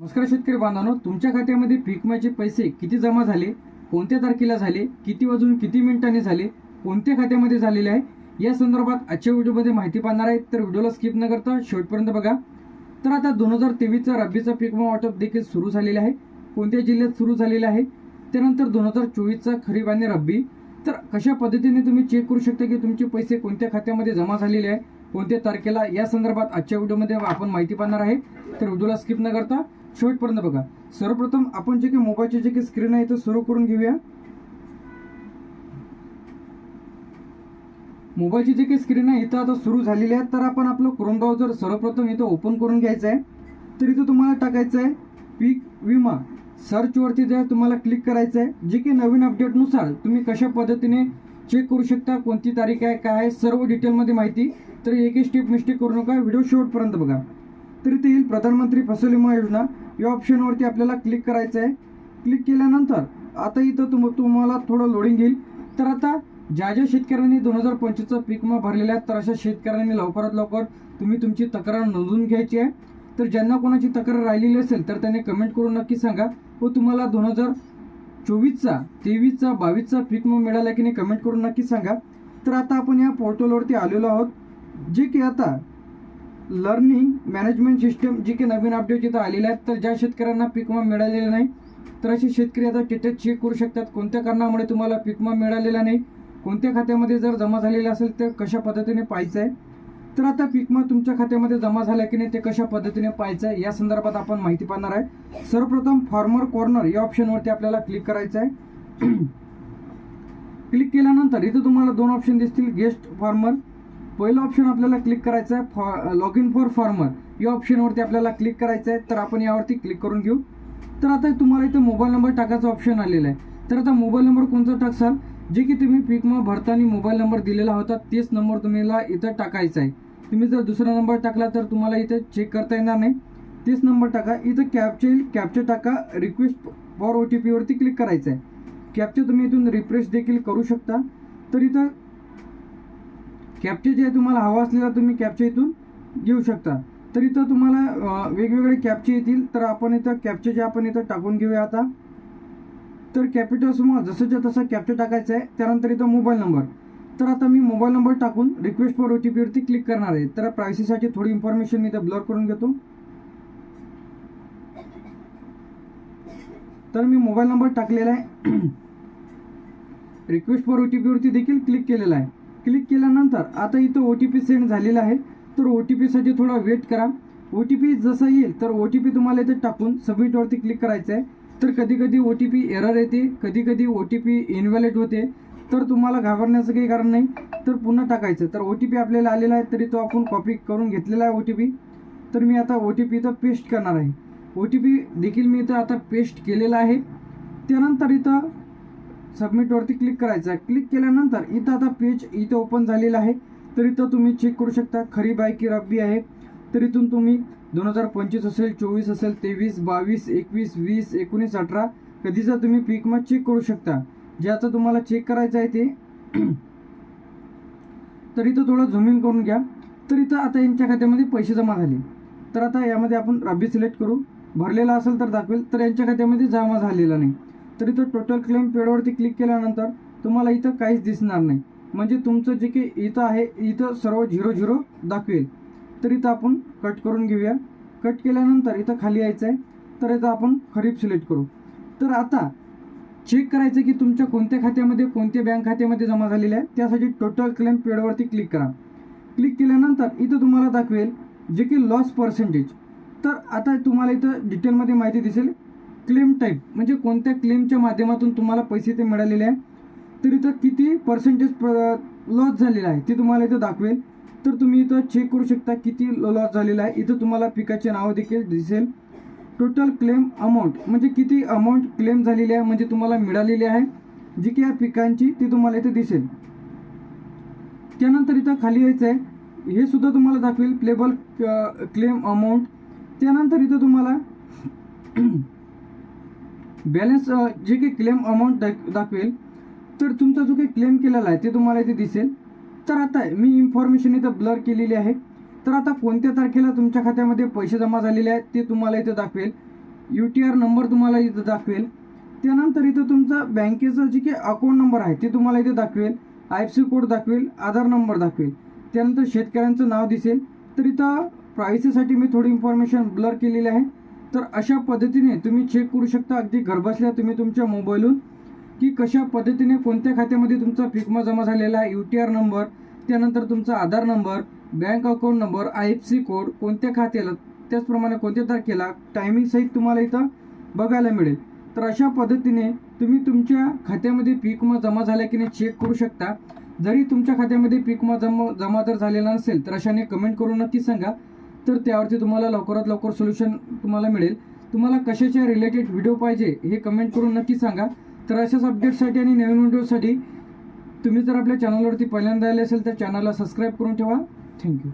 नमस्कार शेतकरी बांधवांनो तुमच्या खात्यामध्ये पीक विम्याचे पैसे किती जमा झाले कोणत्या तारखेला झाले किती वाजून किती मिनिटांनी झाले कोणत्या खात्यामध्ये झालेले आहे या संदर्भात आजच्या व्हिडिओमध्ये माहिती पाहणार आहे. तर व्हिडिओला स्किप न करता शेवटपर्यंत बघा. तर आता दोन हजार तेवीसचा रब्बीचा पीक विमा वाटप देखील सुरू झालेले आहे. कोणत्या जिल्ह्यात सुरू झालेला आहे? त्यानंतर दोन हजार चोवीसचा खरीप आणि रब्बी. तर कशा पद्धतीने तुम्ही चेक करू शकता की तुमचे पैसे कोणत्या खात्यामध्ये जमा झालेले आहे कोणत्या तारखेला या संदर्भात आजच्या व्हिडिओमध्ये आपण माहिती पाहणार आहे. तर व्हिडिओला स्किप न करता शेवटपर्यंत बघा. सर्वप्रथम आपण जे काही मोबाईलचे जे काही स्क्रीन आहे ते सुरू करून घेऊया. मोबाईलची जे काही स्क्रीन आहे इथं आता सुरू झालेली आहे. तर आपण आपलं क्रोम ब्राउझर सर्वप्रथम इथं ओपन करून घ्यायचं आहे. तर इथं तुम्हाला टाकायचं आहे पीक विमा. सर्चवरती जे तुम्हाला क्लिक करायचं आहे जे काही नवीन अपडेटनुसार तुम्ही कशा पद्धतीने चेक करू शकता कोणती तारीख आहे काय आहे सर्व डिटेलमध्ये माहिती. तर एक स्टेप मिस्टेक करू नका व्हिडिओ शेवटपर्यंत बघा. तर इथे येईल प्रधानमंत्री फसल विमा योजना. या ऑप्शनवरती आपल्याला क्लिक करायचं आहे क्लिक केल्यानंतर आता इथं तुम तुम्हाला थोडं लोडिंग येईल तर आता ज्या ज्या शेतकऱ्यांनी दोन हजार पंचवीसचा पीक विमा भरलेला आहे तर अशा शेतकऱ्यांनी लवकरात लवकर तुम्ही तुमची तक्रार नोंदवून घ्यायची आहे. तर ज्यांना कोणाची तक्रार राहिलेली असेल तर त्यांनी कमेंट करून नक्की सांगा. व तुम्हाला दोन हजार चोवीसचा तेवीसचा बावीसचा पीक विमा मिळाला की नाही कमेंट करून नक्की सांगा. तर आता आपण या पोर्टलवरती आलेलो आहोत. जे की आता लर्निंग मॅनेजमेंट सिस्टम जी काही नवीन अपडेट इथं आलेले आहेत तर ज्या शेतकऱ्यांना पीक विमा मिळालेला नाही तर असे शेतकरी आता स्टेटस चेक करू शकतात. कोणत्या कारणामुळे तुम्हाला पीक विमा मिळालेला नाही कोणत्या खात्यामध्ये जर जमा झालेले असेल तर कशा पद्धतीने पाहायचं आहे तर आता पिकमा तुमच्या खात्यामध्ये जमा झाला की नाही ते कशा पद्धतीने पाहायचं आहे या संदर्भात आपण माहिती पाहणार आहे. सर्वप्रथम फार्मर कॉर्नर या ऑप्शनवरती आपल्याला क्लिक करायचं आहे क्लिक केल्यानंतर इथं तुम्हाला दोन ऑप्शन दिसतील गेस्ट फार्मर पहिलं ऑप्शन आपल्याला क्लिक करायचं आहे for log in for farmer या ऑप्शनवरती आपल्याला क्लिक करायचं आहे तर आपण यावरती क्लिक करून घेऊ. तर आता तुम्हाला इथं मोबाईल नंबर टाकायचा ऑप्शन आलेला आहे. तर आता मोबाईल नंबर कोणता टाकसाल? जे की तुम्ही पीक भरताना मोबाईल नंबर दिलेला होता तेच नंबर तुम्हाला इथं टाकायचा आहे. तुम्ही जर दुसरा नंबर टाकला तर तुम्हाला इथं चेक करता येणार नाही. तेच नंबर टाका. इथं कॅपचे येईल. कॅपचे टाका. रिक्वेस्ट फॉर ओ टी पीवरती क्लिक करायचं आहे. कॅपचे तुम्ही इथून रिफ्रेश देखील करू शकता. तर इथं कॅपचे जे आहे तुम्हाला हवा असलेला तुम्ही कॅपचे इथून घेऊ शकता. तर इथं तुम्हाला वेगवेगळे कॅपचे येतील. तर आपण इथं कॅपचे जे आपण इथं टाकून घेऊया आता. तर कॅपिटल समोर जसंच्या तसं कॅप्चर टाकायचं आहे. त्यानंतर इथं मोबाईल नंबर तर आता मी मोबाईल नंबर टाकून रिक्वेस्ट फॉर ओ टी पीवरती क्लिक करणार आहे. तर प्रायसीसाठी थोडी इन्फॉर्मेशन मी इथं ब्लर करून घेतो. तर मी मोबाईल नंबर टाकलेला आहे. रिक्वेस्ट फॉर ओ टी पीवरती देखील क्लिक केलेला आहे. क्लिक केल्यानंतर आता इथं ओ टी पी सेंड झालेला आहे तर ओ टी पीसाठी थोडा वेट करा ओ टी पी जसा येईल तर ओ टी पी तुम्हाला इथे टाकून सबमिटवरती क्लिक करायचं आहे तर कधी कधी ओ टी पी एरर येते कधी कधी ओ टी पी इनव्हॅलिड होते तर तुम्हाला घाबरण्याचं काही कारण नाही तर पुन्हा टाकायचं तर ओ टी पी आपल्याला आलेला आहे तरी तो आपण कॉपी करून घेतलेला आहे ओ टी पी तर मी आता ओ टी पी इथं पेस्ट करणार आहे ओ टी पी देखील मी इथं आता पेस्ट केलेला आहे त्यानंतर इथं सबमिटवरती क्लिक करायचं आहे. क्लिक केल्यानंतर इथं आता पेज इथं ओपन झालेलं आहे. तर इथं तुम्ही चेक करू शकता. खरीप आहे की रब्बी आहे. तर इथून तुम्ही दोन हजार पंचवीस असेल चोवीस असेल तेवीस बावीस एकवीस वीस एकोणीस अठरा कधीचा तुम्ही पीक मग चेक करू शकता. ज्याचं तुम्हाला चेक करायचं आहे ते तर इथं थोडं झुमिंग करून घ्या. तर इथं आता यांच्या खात्यामध्ये पैसे जमा झाले. तर आता यामध्ये आपण रब्बी सिलेक्ट करू. भरलेला असेल तर दाखवेल. तर यांच्या खात्यामध्ये जमा झालेला नाही. तर इथं टोटल क्लेम पेडवरती क्लिक केल्यानंतर तुम्हाला इथं काहीच दिसणार नाही. म्हणजे तुमचं जे काही इथं आहे इथं सर्व झिरो झिरो दाखवेल. तर इथं आपण कट करून घेऊया. कट केल्यानंतर इथं खाली यायचं आहे तर इथं आपण खरीप सिलेक्ट करू. तर आता चेक करायचं की तुमच्या कोणत्या खात्यामध्ये कोणत्या बँक खात्यामध्ये जमा झालेलं आहे. त्यासाठी टोटल क्लेम पेडवरती क्लिक करा. क्लिक केल्यानंतर इथं तुम्हाला दाखवेल जे की लॉस पर्सेंटेज तर आता तुम्हाला इथं डिटेलमध्ये माहिती दिसेल. क्लेम टाईप म्हणजे कोणत्या क्लेमच्या माध्यमातून तुम्हाला पैसे ते मिळालेले आहे? तर इथं किती पर्सेंटेज लॉस झालेला आहे ते तुम्हाला इथं दाखवेल. तर तुम्ही इथं चेक करू शकता किती लॉस झालेला आहे. इथं तुम्हाला पिकाचे नाव देखील दिसेल. टोटल क्लेम अमाऊंट म्हणजे किती अमाऊंट क्लेम झालेली आहे म्हणजे तुम्हाला मिळालेली आहे. जी की या पिकांची ती तुम्हाला इथं दिसेल. त्यानंतर इथं खाली यायचं आहे. हे सुद्धा तुम्हाला दाखवेल प्लेबल क्लेम अमाऊंट त्यानंतर इथं तुम्हाला बॅलन्स जे काही क्लेम अमाऊंट दाख दाखवेल तर तुमचा जो काही क्लेम केलेला आहे ते तुम्हाला इथे दिसेल. तर आता मी इन्फॉर्मेशन इथं ब्लर केलेली आहे. तर आता कोणत्या तारखेला तुमच्या खात्यामध्ये पैसे जमा झालेले आहेत ते तुम्हाला इथं दाखवेल. यू टी आर नंबर तुम्हाला इथं दाखवेल. त्यानंतर इथं तुमचा बँकेचा जे काही अकाउंट नंबर आहे ते तुम्हाला इथे दाखवेल. आय एफ सी कोड दाखवेल आधार नंबर दाखवेल. त्यानंतर शेतकऱ्यांचं नाव दिसेल. तर इथं प्रायव्हसीसाठी मी थोडी इन्फॉर्मेशन ब्लर केलेली आहे. तर अशा पद्धतीने तुम्ही चेक करू शकता. अगदी घरबसल्या तुम्ही तुमच्या मोबाईलहून की कशा पद्धतीने कोणत्या खात्यामध्ये तुमचा फिकमा जमा झालेला आहे यू टी आर नंबर त्यानंतर तुमचा Aadhaar number bank account number I F C code कोणत्या खात्याला त्याचप्रमाणे कोणत्या तारखेला टायमिंग सहित तुम्हाला इथं बघायला मिळेल. तर अशा पद्धतीने तुम्ही तुमच्या खात्यामध्ये पीक विमा जमा झाला की नाही चेक करू शकता. जरी तुमच्या खात्यामध्ये पीक विमा जमा जमा जर झालेला नसेल तर अशाने कमेंट करून नक्की सांगा. तर त्यावरती तुम्हाला लवकरात लवकर सोल्युशन तुम्हाला मिळेल. तुम्हाला कशाच्या रिलेटेड व्हिडिओ पाहिजे हे कमेंट करून नक्की सांगा. तर अशाच अपडेटसाठी आणि नवीन व्हिडिओसाठी तुम्ही जर आपल्या चॅनलवरती पहिल्यांदा आले असेल तर चॅनलला सबस्क्राईब करून ठेवा. थँक्यू